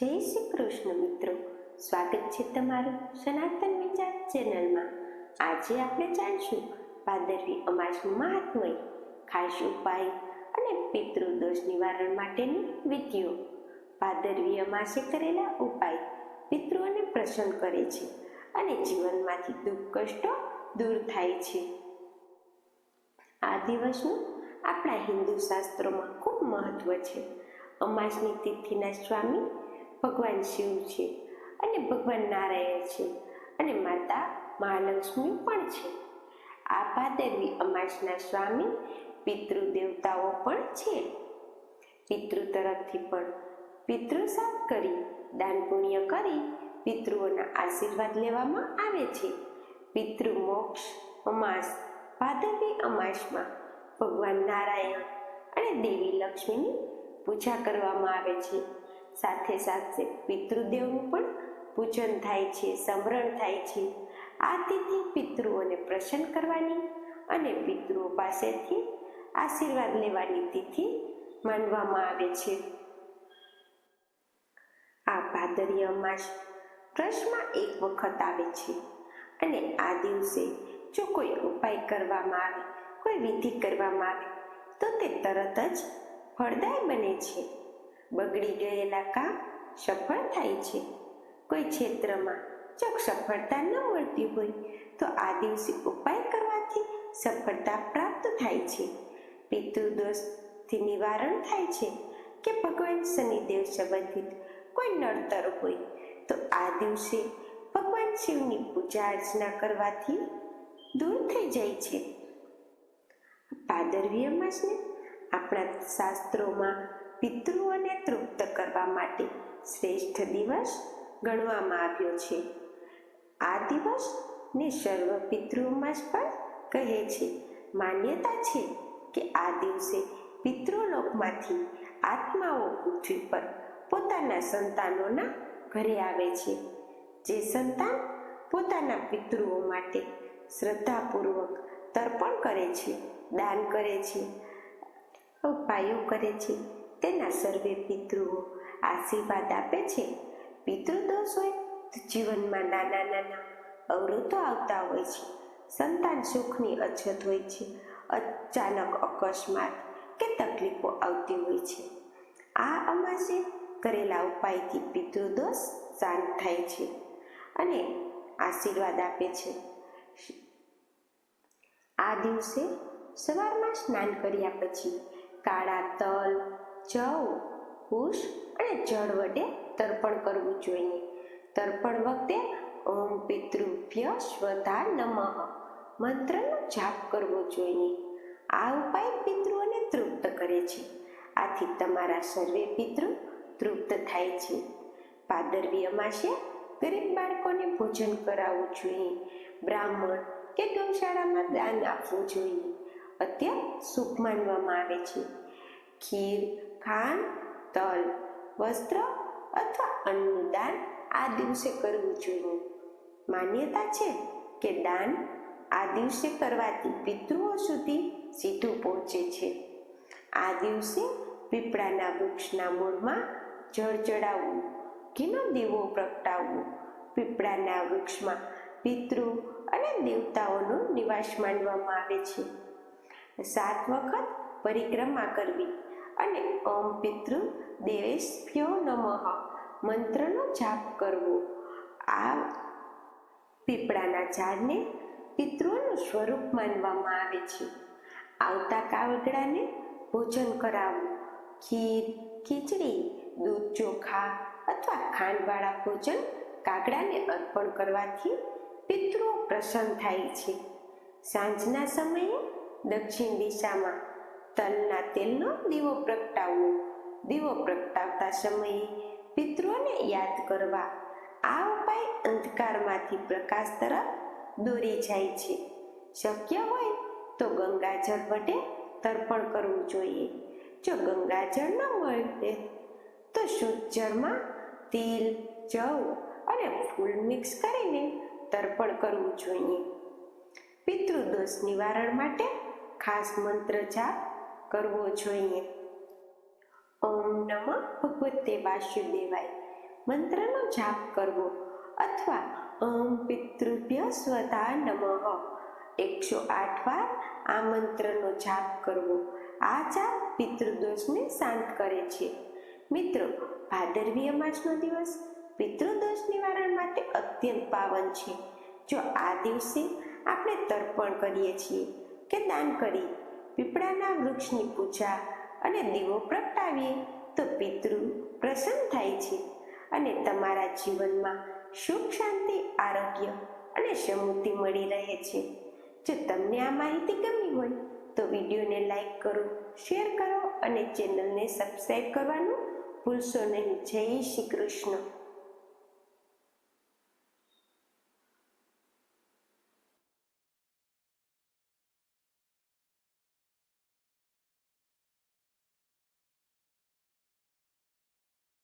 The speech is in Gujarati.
જય શ્રી કૃષ્ણ મિત્રો. સ્વાગત છે તમારું સનાતન વિચાર ચેનલમાં. આજે આપણે જાણશું ભાદરવી અમાસનું મહાત્મય, ખાસ ઉપાય અને પિતૃદોષ નિવારણ માટેની વિધિઓ. ભાદરવી અમાસે કરેલા ઉપાય પિતૃઓને પ્રસન્ન કરે છે અને જીવનમાંથી દુઃખ કષ્ટો દૂર થાય છે. આ દિવસનું આપણા હિન્દુ શાસ્ત્રોમાં ખૂબ મહત્વ છે. અમાસની તિથિના સ્વામી ભગવાન શિવ છે અને ભગવાન નારાયણ છે અને માતા મહાલક્ષ્મી પણ છે. આ ભાદરવી અમાસના સ્વામી પિતૃ દેવતાઓ પણ છે. પિતૃ તરફથી પણ પિતૃ સાથ કરી, દાન પુણ્ય કરી પિતૃઓના આશીર્વાદ લેવામાં આવે છે. પિતૃ મોક્ષ અમાસ ભાદરવી અમાસમાં ભગવાન નારાયણ અને દેવી લક્ષ્મીની પૂજા કરવામાં આવે છે. સાથે સાથે પિતૃદેવનું પણ પૂજન થાય છે સમરણ થાય છે. આ તિથિ પિતૃઓને પ્રસન્ન કરવાની અને પિતૃઓ પાસેથી આશીર્વાદ લેવાની તિથિ માનવામાં આવે છે. આ ભાદરીય અમાસ વર્ષમાં એક વખત આવે છે અને આ દિવસે જો કોઈ ઉપાય કરવામાં આવે, કોઈ વિધિ કરવામાં આવે, તો તે તરત જ ફળદાય બને છે. બગડી ગયેલા કામ સફળ થાય છે. કોઈ ક્ષેત્રમાં જો સફળતા ન મળતી હોય તો આ દિવસે ઉપાય કરવાથી સફળતા પ્રાપ્ત થાય છે. પિતૃદોષથી નિવારણ થાય છે કે ભગવાન શનિદેવ સંબંધિત કોઈ નડતર હોય તો આ દિવસે ભગવાન શિવની પૂજા અર્ચના કરવાથી દૂર થઈ જાય છે. ભાદરવીય માસને આપણા શાસ્ત્રોમાં પિતૃઓને તૃપ્ત કરવા માટે શ્રેષ્ઠ દિવસ ગણવામાં આવ્યો છે. આ દિવસને સર્વ પિતૃમાસ પણ કહે છે. માન્યતા છે કે આ દિવસે પિતૃલોકમાંથી આત્માઓ પૃથ્વી પર પોતાના સંતાનોના ઘરે આવે છે. જે સંતાન પોતાના પિતૃઓ માટે શ્રદ્ધાપૂર્વક તર્પણ કરે છે, દાન કરે છે, ઉપાયો કરે છે. તેના સર્વે પિતૃઓ આશીર્વાદ આપે છે. પિતૃદોષ હોય તો જીવનમાં નાના નાના અવરોધો આવતા હોય છે. સંતાન સુખની અછત હોય છે. અચાનક અકસ્માત કે તકલીફો આવતી હોય છે. આ અમાસે કરેલા ઉપાયથી પિતૃદોષ શાંત થાય છે અને આશીર્વાદ આપે છે. આ દિવસે સવારમાં સ્નાન કર્યા પછી કાળા તલ જવ કુશ અને જળ વડે તર્પણ કરવું જોઈએ. તર્પણ વખતે ઓમ પિતૃભ્ય સ્વધા નમઃ મંત્રનો જાપ કરવો જોઈએ. આ ઉપાય પિતૃઓને તૃપ્ત કરે છે. આથી તમારા સર્વે પિતૃ તૃપ્ત થાય છે. પાદરવી અમાસે ગરીબ બાળકોને ભોજન કરાવવું જોઈએ. બ્રાહ્મણ કે ગૌશાળામાં દાન આપવું જોઈએ. અત્યંત શુભ માનવામાં આવે છે. ખીર ખાંડ, તલ, વસ્ત્ર અથવા અન્નનું દાન આ દિવસે કરવું જોઈએ. માન્યતા છે કે દાન આ દિવસે કરવાથી પિતૃઓ સુધી સીધું પહોંચે છે. આ દિવસે પીપળાના વૃક્ષના મૂળમાં જળ ચડાવવું, ઘીનો દીવો પ્રગટાવવો, પીપળાના વૃક્ષમાં પિતૃ અને દેવતાઓનો નિવાસ માનવામાં આવે છે. સાત વખત પરિક્રમા કરવી અને ઓમ પિતૃ દેવેશ્યો નમઃ. મંત્રનો જાપ કરવો. આ પીપળાના ઝાડને પિતૃનું સ્વરૂપ માનવામાં આવે છે. આવતા કાવગડાને ભોજન કરાવવું ખીર, ખીચડી, દૂધ ચોખા અથવા ખાંડવાળા ભોજન કાગડાને અર્પણ કરવાથી પિતૃ પ્રસન્ન થાય છે. સાંજના સમયે દક્ષિણ દિશામાં તલના તેલનો દીવો પ્રગટાવવો. દીવો પ્રગટાવતા સમયે પિતૃઓને યાદ કરવા આ ઉપાય અંધકારમાંથી પ્રકાશ તરફ દોરી જાય છે. શક્ય હોય તો ગંગાજળ વડે તર્પણ કરવું જોઈએ. જો ગંગાજળ ન મળે તો શુદ્ધ જળમાં તેલ, જવ અને ફૂલ મિક્સ કરીને તર્પણ કરવું જોઈએ. પિતૃદોષ નિવારણ માટે ખાસ મંત્ર જાપ કરવો જોઈએ. ઓમ નમઃ ભગવતે વાસુદેવાય. મંત્રનો જાપ કરવો અથવા અમ પિતૃભ્ય સ્વતા નમઃ. એકસો આઠ વાર આ મંત્રનો જાપ કરવો. આ જાપ પિતૃદોષને શાંત કરે છે. મિત્રો ભાદરવી અમાસનો દિવસ પિતૃદોષ નિવારણ માટે અત્યંત પાવન છે. જો આ દિવસે આપણે તર્પણ કરીએ છીએ કે દાન કરી પીપળાના વૃક્ષની પૂજા અને દીવો પ્રગટાવીએ તો પિતૃ પ્રસન્ન થાય છે અને તમારા જીવનમાં સુખ, શાંતિ, આરોગ્ય અને સમૃદ્ધિ મળી રહે છે. જો તમને આ માહિતી ગમી હોય તો વિડીયોને લાઈક કરો, શેર કરો અને ચેનલને સબસ્ક્રાઈબ કરવાનું ભૂલશો નહીં. જય શ્રી કૃષ્ણ.